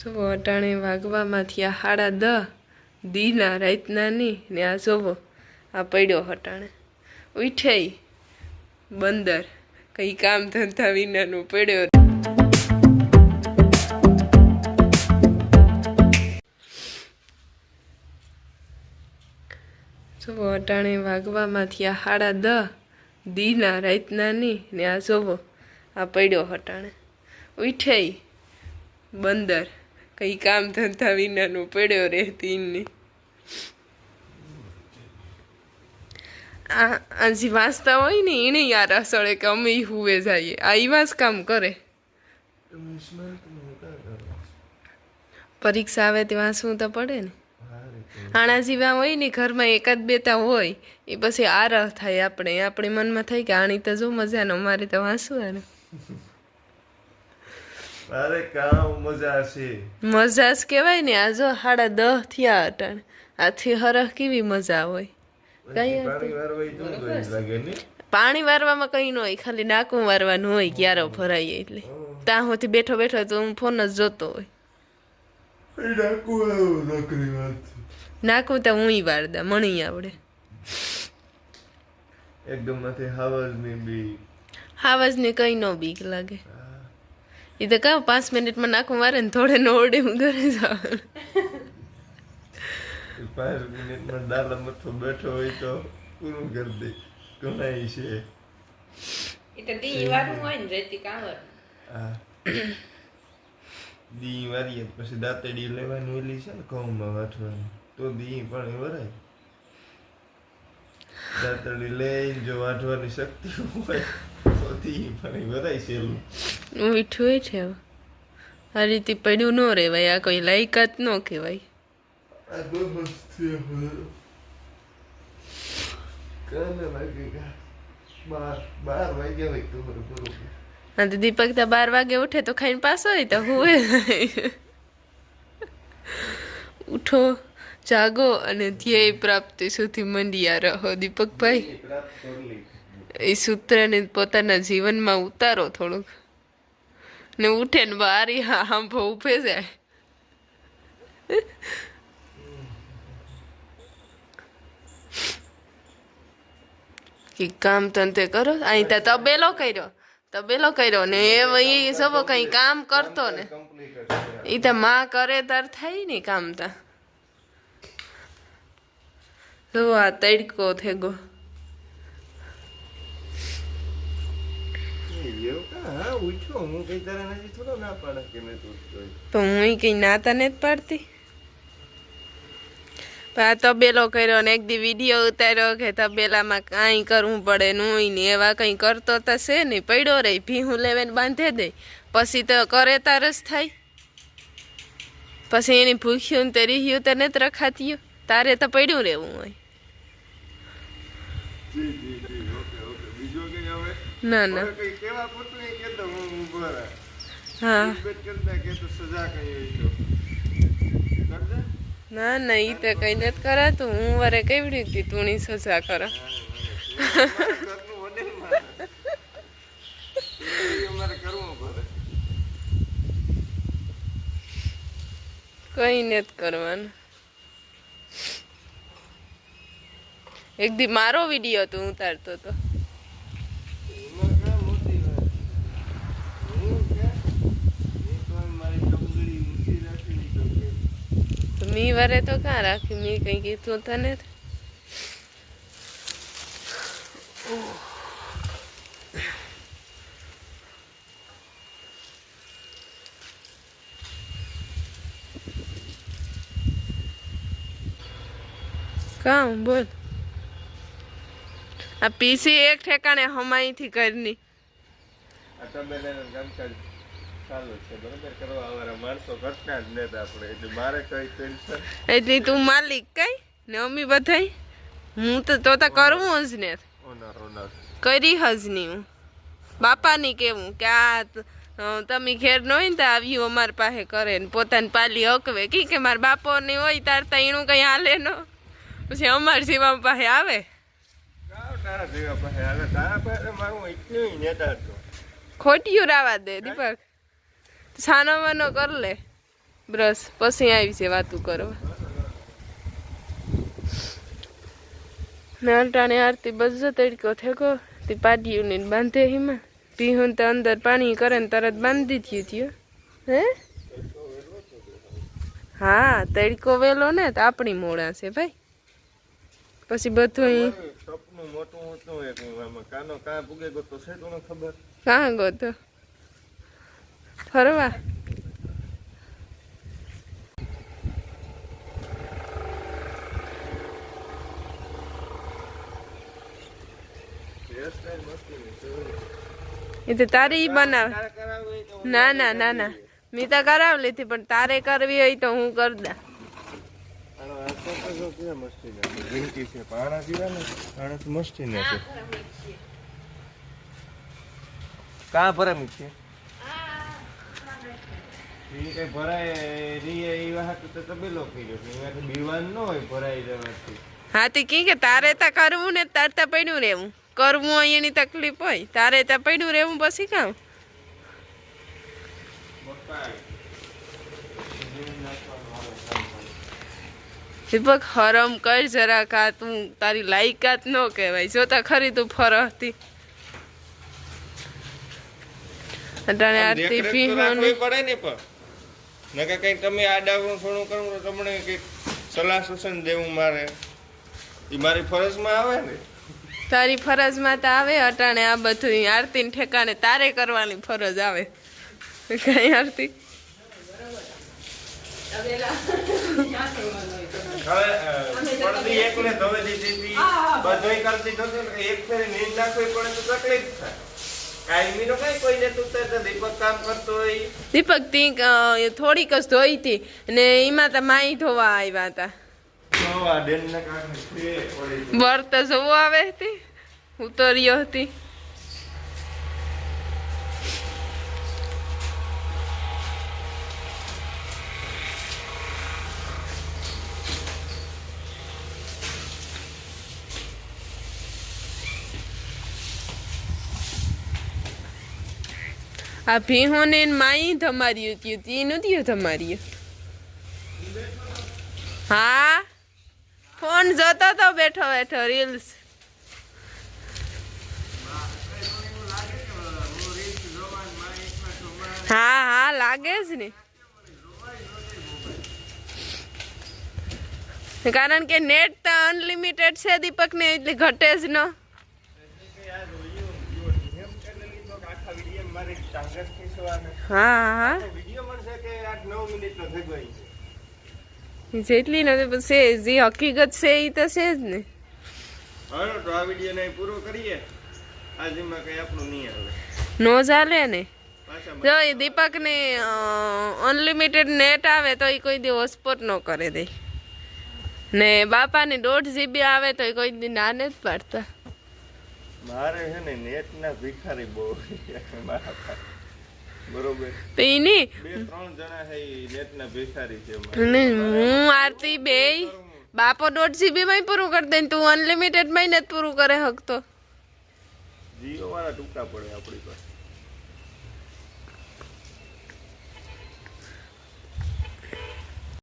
જોવો અટાણે વાગવામાંથી આ હાડા દ, દીના રાતના ની ને આ જોવો આ પડ્યો હટાણે ઉઠાઈ, બંદર, કંઈ કામ ધંધા વિનાનું પડ્યો. જોવો અટાણે વાગવામાં થયા હાડા દ, દીના રાતના ની ને આ જોવો આ પડ્યો હટાણે ઉઠાઈ, બંદર કઈ કામ ધંધા વિનાનું પડ્યો રે તીનની. આ જે વાંચતા હોય ને એને યાર અસળે કે અમે હુવે જઈએ. આ ઈ વાંચ કામ કરે. પરીક્ષા આવે તે વાંચવું તો પડે ને. આણા જેવા હોય ને ઘરમાં એકાદ બેતા હોય, એ પછી આરહ થાય આપણે. આપણે મનમાં થાય કે આણી તો જો મજાનો અમારે તો વાંચવાનું. અરે કામ મજા છે. મજા જ કહેવાય ને આ જો સાડા દહ થયા અટાણે. આથી હરહ કેવી મજા હોય. પાણી ને. વારવામાં કઈ ન હોય ખાલી નાકું વારવાનું હોય ક્યારે ભરાય એટલે. ત્યાં હોતી બેઠો બેઠો તો હું ફોન જ જોતો હોય. નાકું તો હું વારદા મણી આવડે. એકદમમાંથી હાવજની બી હાવાજને કઈ ન બીક લાગે. એ તો કહું પાંચ મિનિટમાં નાકું મારે ને થોડે નો ઓડે હું ઘરે જવાનું પાંચ મિનિટમાં ડાલા મથો બેઠો હોય તો પૂરું કરી દે ગણાય છે એટલે દી વારનું હોય ને રેતી કાવર આ દી વારીએ પછી દાંતડી લેવાની ઓલી છે ને ઘઉંમાં વાટવાની તો દી પણ વરાય દાંતડી લઈ જો વાટવાની શક્તિ હોય તો પણ મીઠું એ છે આ રીતે પડ્યું ન રહેવાય આ કોઈ લાયકાત ન કહેવાય. દીપક તો બાર વાગે ઉઠે તો ખાઈને પાસો હોય તો હુએ ઉઠો જાગો અને ધ્યેય પ્રાપ્તિ સુધી મંડિયા રહો દીપકભાઈ. એ સૂત્રને પોતાના જીવનમાં ઉતારો થોડુંક. ને ઉઠે ને બારી હાંભો ઉભે જાય. કે કામ તંતે કરો. અહીં તો તબેલો કર્યો. તબેલો કર્યો ને એ સબો કઈ કામ કરતો ને. એ તો માં કરે તાર થાય ને કામ તા. જો આ તડકો થેગો એવું કા હા હું કઈ તું હું કઈ નાતા ને જ પાડતી? આ તબેલો કર્યો ને એક દી વીડિયો ઉતાર્યો કે તબેલામાં કાંઈ કરવું પડે નહીં ને એવા કંઈ કરતો તો છે નહીં પડ્યો રહી ભીહું લેવાને બાંધે દે. પછી તો કરે તારસ થાય. પછી એની ભૂખ્યું ને તે રીહ્યું તો નથી રખાત્યું તારે તો પડ્યું રહેવું હોય જી જી જી ઓકે ઓકે બીજું કઈ હવે ના ના. કેવા પૂરતું એ કહેતો હું ઊભો હા. કરતા કે તો સજા કઈ તો. ના ના ઈ તો કઈ નથી કરાતું. હું વરે કેવી રીતે તુણી સજા કરા. કઈ નથી કરવાનું. એક દી મારો વીડિયો તું ઉતારતો તો એમાં ક્યાં મોટી વાત હું કે હું તો મારી ટંગડી ઊંચી રાખી તો કે તો મી વરે તો કાં રાખી મી કઈ કીધું તને જ. કામ બોલ આ પીસી એક ઠેકાણે હમાઈથી કરની આ તબેલાનું કામકાજ ચાલુ છે બરોબર? કરવા વાળા માણસો ઘટના જ નથી આપણે એટલે મારે કઈ ટેન્શન એટલે તું માલિક કઈ? ને અમી બધાય? હું તો તો તો કરવું જ ને. ઓનર ઓનર કરી હજ નહીં હું. બાપાની કેવું કે આ તમે ઘેર ન હોય ને તો આવ્યું અમારી પાસે કરે ને પોતાની પાલી હકવે. કી કે મારા બાપો ને હોય તાર તો એનું કઈ હાલે ન. પછી અમાર જીવા પાસે આવે. ખોટિયું રાવા દે દીપક. છાનો માનો કર લે. બ્રશ. પછી આવી છે વાતું કરવા. ને આરતી બધો તડકો થેકો તે પાટિયું ને બાંધે હિમાં પીહું તો અંદર પાણી કરે ને તરત બાંધી થયું થયું હે. હા? તડકો વેલો ને તો આપણી મોડા છે ભાઈ. પછી બધું કાનો કાં પૂગે ગયો તો છે ખબર. કાં ગોતો ફરવા. છે. એ તારે બનાવે. ના ના ના ના. મેં તો કરાવ લીધી, પણ તારે કરવી હોય તો હું કર દા કા આ તો જો કેવા મસ્તી ના છે. જિંદગી છે પણ આના જેવા ને આના તો મસ્તી ના છે કાં ભરામી છે ઈ કઈ ભરાય રીએ ઈ વાહત તો તબેલો કર્યો છે. એમાંથી બીવાન ન હોય ભરાઈ જવાથી હા તે કી કે તારે તા કરવું ને તાર તા પડ્યું રહેવું. કરવું હોય એની તકલીફ હોય તારે તા પડ્યું રહેવું પછી કામ. દીપક હરમ કર જરા કા તું તારી લાયકાત ન કહેવાય. જોતા ખરી તું ફરતી અટાણે આરતી પીવાનું. પડે ને પણ. નકર કઈ તમે આડાવણું થોડું કરવું તો તમને કંઈક સલાહ સૂચન દેવું મારે. એ મારી ફરજમાં આવે ને? તારી ફરજમાં તો આવે અટાણે આ બધું. આરતી ઠેકાણે તારે કરવાની ફરજ આવે. કઈ આરતી? દીધી. હતી કરતી એક ફેરી નીંદ નાખવી પડે તો તકલીફ થાય. દીપક કામ કરતો હોય. દીપક તી થોડીક જ ધોઈ હતી ને એમાં તો માઈ ધોવા આવ્યા હતા. તો આ ડેન ને કારણે છે પડી છે. બર તો જોવો આવે હતી ઉતર્યો હતી. આ ભીહોને માઈ ધમાર્યું ત્યું તી થયું ધમાર્યું? હા? ફોન જોતો તો બેઠો બેઠો રીલ્સ હા હા, લાગે જ ને. કારણ કે નેટ તો અનલિમિટેડ છે દીપક ને એટલે ઘટે જ ન એમ એટલે લીધો કે આખા વીડિયો મારી ટાંગર ખીસવાને હા હા. જેટલી ને છે જે હકીકત છે એ તો છે જ ને. હાલો તો આ વીડિયો ને પૂરો કરીએ. આજમાં કઈ આપણું નહીં આવે. નો ચાલે ને. જો એ દીપકને અનલિમિટેડ નેટ આવે તો એ કોઈ દી હોસ્પોટ ન કરે દે. ને બાપાને દોઢ જીબી આવે તો એ કોઈ દી નાને જ પાડતા. મારે છે ને નેટ ના ભિખારી બહુ. બરોબર તો એની હું આરતી બે બાપો દોઢ જીબી માં પૂરું કરી દે તું અનલિમિટેડમાં પૂરું કરે હકતો જીઓ વાળા ટૂંકા પડે આપણી પાસે.